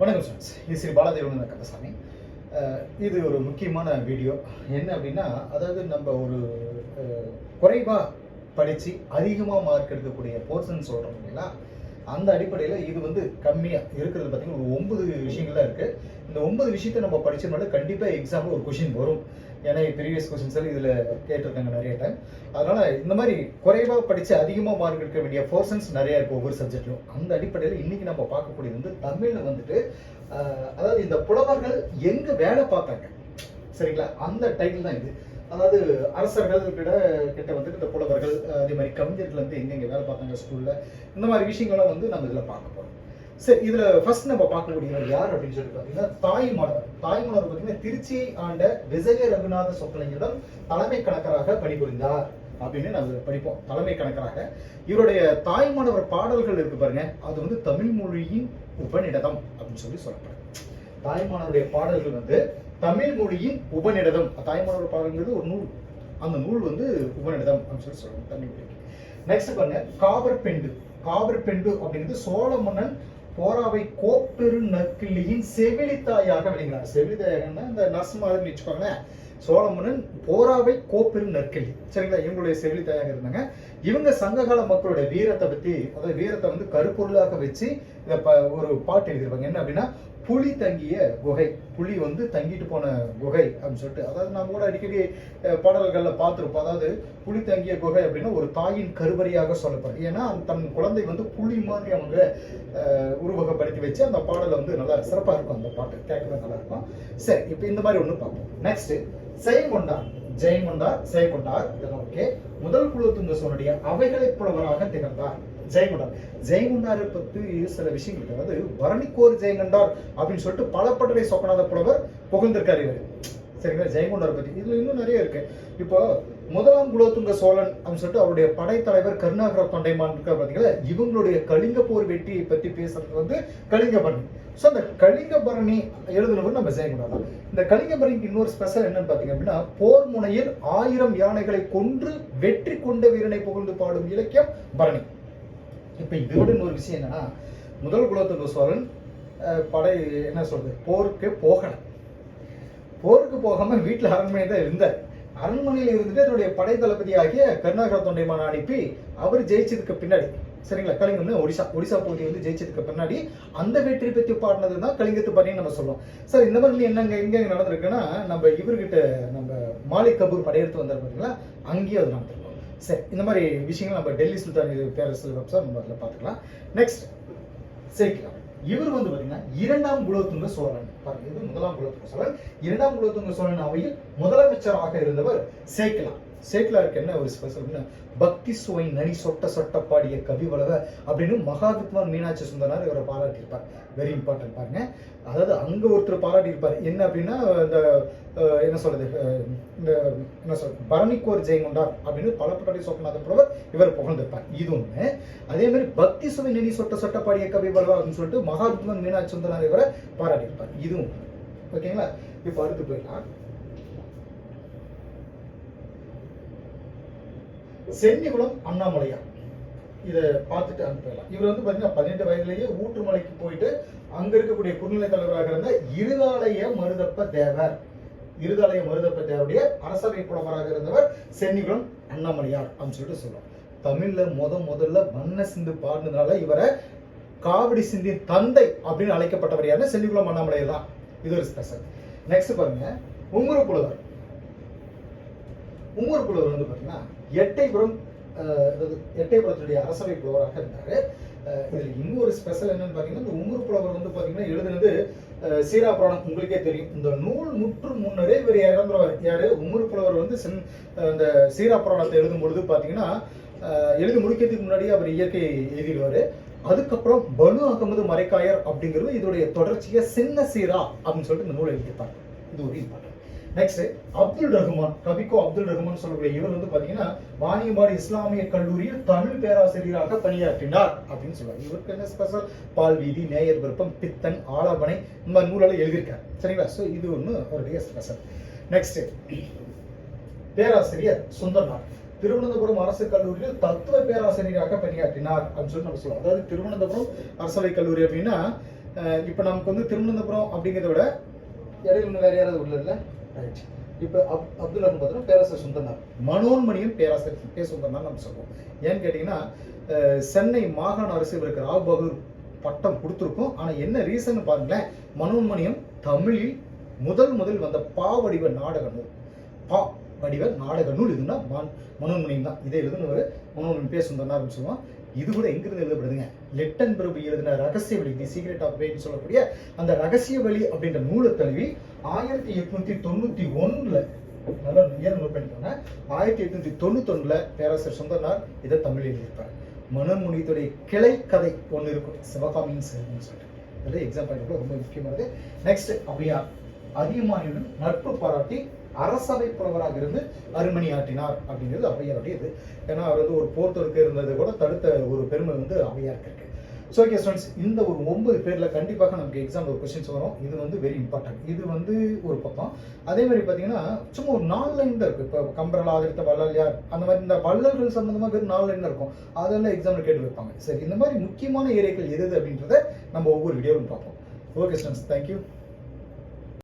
வணக்கம் ஃப்ரெண்ட்ஸ் இது ஸ்ரீ பாலாதேவன் கந்தசாமி. இது ஒரு முக்கியமான வீடியோ. என்ன அப்படின்னா அதாவது நம்ம ஒரு குறைவாக குறைவா படித்து அதிகமாக மார்க் எடுக்கக்கூடிய போர்ஷன் சொல்கிறோம் இல்லைங்களா? அந்த அடிப்படையில் இது வந்து கம்மியாக இருக்கிறது பார்த்தீங்கன்னா ஒரு ஒன்பது விஷயங்கள் தான் இருக்குது இந்த ஒன்பது விஷயத்தை நம்ம படித்தோம்னால கண்டிப்பாக எக்ஸாமில் ஒரு கொஷின் வரும். ஏன்னா ப்ரீவியஸ் கொஸ்டின்ஸ் எல்லாம் இதில் கேட்டிருக்காங்க நிறைய டைம் அதனால இந்த மாதிரி குறைவாக படித்து அதிகமாக மார்க் எடுக்க வேண்டிய போர்ஷன்ஸ் நிறைய இருக்கு ஒவ்வொரு சப்ஜெக்ட்லையும் அந்த அடிப்படையில் இன்னைக்கு நம்ம பார்க்கக்கூடியது வந்து தமிழில் வந்துட்டு அதாவது இந்த புலவர்கள் எங்க வேலை பார்த்தாங்க? சரிங்களா? அந்த டைட்டில் தான் இது. அதாவது அரசர்கள் கிட்ட கிட்ட வந்துட்டு இந்த புலவர்கள் அதே மாதிரி கவிஞர்கள் வந்து எங்கெங்கே வேலை பார்த்தாங்க ஸ்கூல்ல இந்த மாதிரி விஷயங்கள்லாம் வந்து நம்ம இதில் பார்க்க போகிறோம் சரி இதுல ஃபர்ஸ்ட் நம்ம பார்க்கக்கூடியவர் யார் அப்படின்னு சொல்லி பார்த்தீங்கன்னா தாய்மலர் தாய்மலர் பார்த்தீங்கன்னா திருச்சியை ஆண்ட விஜய ரகுநாத சொக்கலைஞரிடம் தலைமை கணக்கராக பணிபுரிந்தார் அப்படின்னு நம்ம படிப்போம். தலைமை கணக்கராக. இவருடைய தாய்மானவர் பாடல்கள் இருக்கு பாருங்க. அது வந்து தமிழ் மொழியின் உபநிடதம் அப்படின்னு சொல்லி சொல்லப்படுது தாய்மானவருடைய பாடல்கள் வந்து தமிழ் மொழியின் உபநிடதம். தாய்மானவர் பாடல்ங்கிறது ஒரு நூல். அந்த நூல் வந்து உபநிடதம் அப்படின்னு சொல்லி சொல்லணும் தமிழ் மொழிக்கு. நெக்ஸ்ட் பாருங்க காவர் பெண்டு பெண்டு அப்படிங்கிறது சோழ மன்னன் கோராவை கோப்பெரு நற்கிள்ளியின் செவிலித்தாயாக விளங்கினார். செவிலித்தாயாகன்னா இந்த நர்ஸ் மாதிரி வச்சுக்கோங்களேன். சோழமுனன் போராவை கோப்பெரு நற்கிள்ளி. சரிங்களா? இவங்களுடைய செவிலித்தாயாக இருந்தாங்க. இவங்க சங்ககால மக்களுடைய வீரத்தை பத்தி அதாவது வீரத்தை வந்து கருப்பொருளாக வச்சு இதை ப- ஒரு பாட்டு எழுதிருப்பாங்க என்ன அப்படின்னா புலி தங்கிய குகை. புலி வந்து தங்கிட்டு போன குகை அப்படின்னு சொல்லிட்டு. அதாவது நம்ம கூட அடிக்கடி பாடல்களில் பார்த்துருப்போம். அதாவது புலி தங்கிய குகை அப்படின்னா ஒரு தாயின் கருவறையாக சொல்லப்படுது ஏன்னா தன் குழந்தை வந்து புலி மாதிரி அவங்க உருவகப்படுத்தி வச்சு அந்த பாடலை வந்து நல்லா சிறப்பாக இருக்கும் அந்த பாட்டு. கேட்கவே நல்லா இருக்கும். சரி இப்போ இந்த மாதிரி ஒன்று பார்ப்போம். நெக்ஸ்ட் செயங்கொண்டார் ஜெயங்கொண்டார் செயங்கொண்டார் இதெல்லாம் ஓகே முதல் குலத்துங்க சொன்னுடைய அவைகளை புலவராக திகழ்ந்தார். ஜெயங்கொண்டார். ஜெயங்கொண்டாரை பத்தி சில விஷயங்கள் அதாவது வரணிக்கோர் ஜெயங்கொண்டார் அப்படின்னு சொல்லிட்டு பல பட்டறை சொக்கநாத புலவர் புகழ்ந்திருக்காரு இவர். சரிங்களா? ஜெயங்கொண்டார் பத்தி. இதுல இன்னும் நிறைய இருக்கு. இப்போ முதலாம் குலோத்துங்க சோழன் அப்படின்னு சொல்லிட்டு அவருடைய படைத்தலைவர் கருணாகர தொண்டைமான் இருக்கார் பாத்தீங்களா? இவங்களுடைய கலிங்க போர் வெட்டியை பத்தி பேசுறது வந்து கலிங்கபரணி ஸோ அந்த கலிங்கபரணி எழுதுனவர் நம்ம ஜெயங்கொண்டார் தான். இந்த கலிங்கபரணிக்கு இன்னொரு ஸ்பெஷல் என்னன்னு பாத்தீங்க அப்படின்னா போர் முனையில் ஆயிரம் யானைகளை கொன்று வெற்றி கொண்ட வீரனை புகழ்ந்து பாடும் இலக்கியம் பரணி. இப்ப இதோட இன்னொரு விஷயம் என்னன்னா முதல் குலோத்துங்க சோழன் அஹ், படை என்ன சொல்றது போருக்கு போகலை. போருக்கு போகாம வீட்டுல அரண்மனை தான் இருந்தார். அரண்மனையில இருந்துட்டு தன்னுடைய படை தளபதியாகிய கருணாகர தொண்டைமான அனுப்பி அவர் ஜெயிச்சதுக்கு பின்னாடி சரிங்களா? கலிங்கம்னு ஒடிசா ஒடிசா போட்டி வந்து ஜெயிச்சதுக்கு பின்னாடி அந்த வெற்றி பற்றி பாடினது தான் கலிங்கத்து பணின்னு நம்ம சொல்லுவோம். சார் இந்த மாதிரி என்னங்க எங்க நடந்திருக்குன்னா நம்ம இவர்கிட்ட நம்ம மாலிக் கபூர் படையெடுத்து வந்தார் பார்த்தீங்களா அங்கேயும் அது நடந்திருக்கும். சரி இந்த மாதிரி விஷயங்கள் நம்ம டெல்லி சுல்தான் இது பேரரசு வெப்சைட் நம்ம அதில் பார்த்துக்கலாம். நெக்ஸ்ட் சேக்கிலாம் இவர் வந்து பாத்தீங்கன்னா இரண்டாம் குலோத்துங்க சோழன். பாருங்க இது முதலாம் குலோத்துங்க சோழன். இரண்டாம் குலோத்துங்க சோழன் அவையில் முதலமைச்சராக இருந்தவர் சேக்கிலாம் சேக்கிலாருக்கு என்ன ஒரு ஸ்பெஷல் அப்படின்னா பக்தி சுவை நனி சொட்ட சொட்ட பாடிய கவி வளவ அப்படின்னு மகாவித்வான் மீனாட்சி சுந்தரனார் இவரை பாராட்டியிருப்பார். வெரி இம்பார்ட்டன்ட் பாருங்க. அதாவது அங்க ஒருத்தர் பாராட்டியிருப்பார். என்ன அப்படின்னா இந்த என்ன சொல்றது இந்த என்ன சொல்றது பரணிக்கோர் ஜெயங்கொண்டார் அப்படின்னு பல பட்டாடி சொப்பநாத புலவர் இவர் புகழ்ந்திருப்பார். இது ஒன்று அதே மாதிரி பக்தி சுவை நெனி சொட்ட சொட்ட பாடிய கவி வளவ அப்படின்னு சொல்லிட்டு மகாவித்வான் மீனாட்சி சுந்தரனார் இவரை பாராட்டியிருப்பார். இதுவும் ஓகேங்களா இப்போ அடுத்து போயிடலாம். சென்னிகுளம் அண்ணாமலையார் இதை பார்த்துட்டு அனுப்பிடலாம். இவர் வந்து பார்த்தீங்கன்னா பன்னெண்டு வயதிலேயே ஊற்றுமலைக்கு போயிட்டு அங்கே இருக்கக்கூடிய குறுநிலை தலைவராக இருந்த இருதாலய மருதப்ப தேவர். இருதாலய மருதப்ப தேவருடைய அரசவை புலவராக இருந்தவர் சென்னிகுளம் அண்ணாமலையார் அப்படின்னு சொல்லிட்டு சொல்றோம் தமிழ்ல முத முதல்ல வண்ண சிந்து பாடினதுனால இவரை காவடி சிந்தின் தந்தை அப்படின்னு அழைக்கப்பட்டவர் யாருன்னா சென்னிகுளம் அண்ணாமலையார் தான். இது ஒரு ஸ்பெஷல் நெக்ஸ்ட் பாருங்க. உங்குரு புலவர் மும்மூர் புலவர் வந்து பார்த்தீங்கன்னா எட்டைபுரம் அஹ், எட்டைபுரத்துடைய அரசவை புலவராக இருந்தார். இதில் இன்னொரு ஸ்பெஷல் என்னன்னு பார்த்தீங்கன்னா இந்த உம்மூர் புலவர் வந்து பார்த்தீங்கன்னா எழுதுனது சீரா புராணம் உங்களுக்கே தெரியும். இந்த நூல் முற்று முன்னரே இவர் இறந்துருவார். யார்? உம்மூர் புலவர் வந்து சென் இந்த சீரா புராணத்தை எழுதும் பொழுது பார்த்தீங்கன்னா எழுதி முடிக்கிறதுக்கு முன்னாடியே அவர் இயற்கை எழுதிடுவார். அதுக்கப்புறம் பனு அகமது மரைக்காயர் அப்படிங்கிறது இதோடைய தொடர்ச்சியை சின்ன சீரா அப்படின்னு சொல்லிட்டு இந்த நூலை எழுதியிருப்பார். இது ஒரு இம்பார்ட்டன்ட் நெக்ஸ்ட் அப்துல் ரஹ்மான் கவிக்கோ அப்துல் ரஹ்மான் சொல்லக்கூடிய இவர் வந்து பாத்தீங்கன்னா வாணியம்பாடி இஸ்லாமிய கல்லூரியில் தமிழ் பேராசிரியராக பணியாற்றினார் அப்படின்னு சொல்லுவார் இவருக்கு என்ன ஸ்பெஷல் பால் வீதி நேயர் விருப்பம் பித்தன் ஆலாபனை இந்த மாதிரி நூலெல்லாம் எழுதியிருக்காரு. சரிங்களா? ஸோ இது ஒன்று அவருடைய ஸ்பெஷல் நெக்ஸ்ட் பேராசிரியர் சுந்தர்நாத். திருவனந்தபுரம் அரசு கல்லூரியில் தத்துவ பேராசிரியராக பணியாற்றினார் அப்படின்னு சொல்லி நம்ம சொல்லுவோம் அதாவது திருவனந்தபுரம் அரசவை கல்லூரி அப்படின்னா இப்போ நமக்கு வந்து திருவனந்தபுரம் அப்படிங்கிறத விட இடையில இன்னும் வேற யாராவது உள்ள இல்லை? ரைட் இப்போ அப் அப்துல் ரஹ்மான் பார்த்தீங்கன்னா பேராசர் சுந்தர்னார் மனோன்மணியும் பேராசர் கே. சுந்தர்னார் நம்ம சொல்லுவோம் ஏன்னு கேட்டிங்கன்னா சென்னை மாகாண அரசு இவருக்கு ராவ் பகதூர் பட்டம் கொடுத்துருக்கோம். ஆனால் என்ன ரீசன் பாருங்களேன். மனோன்மணியம் தமிழில் முதல் முதல் வந்த பா வடிவ நாடக நூல் பா வடிவ நாடக நூல் இதுன்னா மன் மனோன்மணியம் தான். இதை ஒரு மனோன்மணி பேர் சுந்தரனார்னு சொல்லுவோம் இது கூட எங்கிருந்து எழுதப்படுதுங்க? லெட்டன் பிரபு எழுதின ரகசிய வழி தி சீக்ரெட் ஆஃப் வேன்னு சொல்லக்கூடிய அந்த ரகசிய வழி அப்படின்ற நூலை தழுவி ஆயிரத்தி எட்நூத்தி தொண்ணூத்தி ஒண்ணுல நல்லா இயர் நோட் பண்ணிக்கோங்க. ஆயிரத்தி எட்நூத்தி தொண்ணூத்தொன்னுல பேராசர் சுந்தரனார் இதை தமிழில் எழுதியிருப்பார். மனமுனித்துடைய கிளை கதை ஒன்று இருக்கும். சிவகாமியின் சேர்ந்து சொல்லிட்டு. அது எக்ஸாம் பாயிண்ட் ரொம்ப முக்கியமானது. நெக்ஸ்ட் அபியார் அதிகமானியுடன் நட்பு பாராட்டி அரசவை புலவராக இருந்து அருமணி ஆற்றினார் அப்படிங்கிறது ஔவையாருடைய இது ஏன்னா அவர் வந்து ஒரு போர்த்தொருக்கு இருந்ததை கூட தடுத்த ஒரு பெருமை வந்து ஔவையாருக்கு இருக்கு ஸோ ஓகே ஸ்டூடெண்ட்ஸ் இந்த ஒரு ஒன்பது பேரில் கண்டிப்பாக நமக்கு எக்ஸாம் ஒரு கொஸ்டின்ஸ் வரும். இது வந்து வெரி இம்பார்ட்டன்ட் இது வந்து ஒரு பக்கம். அதே மாதிரி பார்த்தீங்கன்னா சும்மா ஒரு நாலு லைன் தான் இருக்குது இப்போ கம்பரலா ஆதரித்த வள்ளல் யார் அந்த மாதிரி இந்த வள்ளல்கள் சம்மந்தமாக வெறும் நாலு லைன் தான் இருக்கும். அதெல்லாம் எக்ஸாமில் கேட்டு வைப்பாங்க. சரி இந்த மாதிரி முக்கியமான ஏரியாக்கள் எது அப்படின்றத நம்ம ஒவ்வொரு வீடியோவும் பார்ப்போம். Okay students thank you